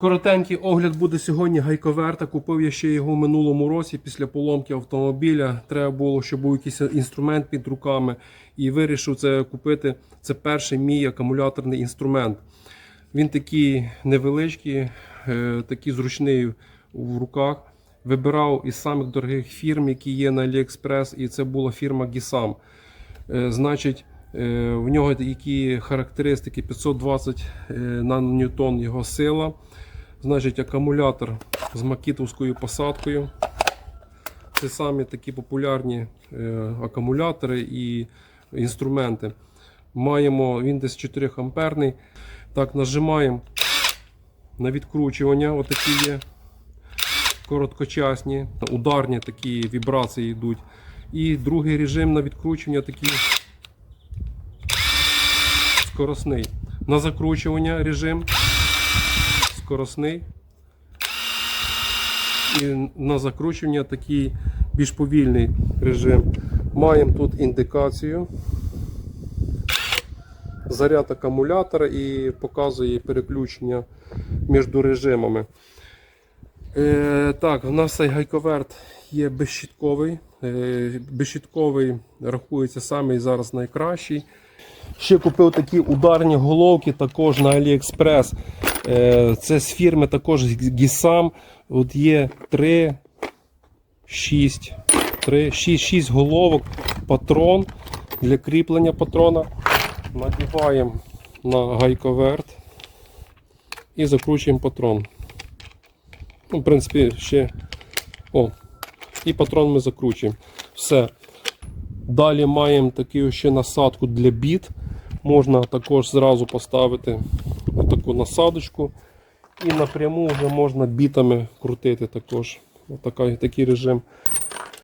Коротенький огляд буде сьогодні гайковерта. Купив я ще його минулому році після поломки автомобіля. Треба було, щоб був якийсь інструмент під руками. І вирішив це купити. Це перший мій акумуляторний інструмент. Він такий невеличкий, е, такий зручний в руках. Вибирав із самих дорогих фірм, які є на AliExpress, і це була фірма Gisam. Е, Значить, е, в нього які характеристики 520 е, наноньютон його сила. Значить, акумулятор з макітовською посадкою. Це самі такі популярні е, акумулятори і інструменти. Маємо він десь 4 амперний. Так, нажимаємо на відкручування. Отакі є короткочасні, ударні такі вібрації йдуть. І другий режим на відкручування такий скоросний. На закручування режим скоросний. І на закручування такий більш повільний режим. Маємо тут індикацію. Заряд акумулятора і показує переключення між режимами. Е, так, у нас цей гайковерт є безщітковий. Е, безщітковий рахується самий зараз найкращий. Ще купив такі ударні головки також на AliExpress. Е, це з фірми також Gisam. От є 3, 6, 3, 6, 6 головок, патрон для кріплення патрона. Надіваємо на гайковерт і закручуємо патрон. Ну, в принципі, ще. О, і патрон ми закручуємо. Все. Далі маємо таку ще насадку для біт. Можна також зразу поставити таку насадочку. І напряму вже можна бітами крутити також. Отака, такий режим.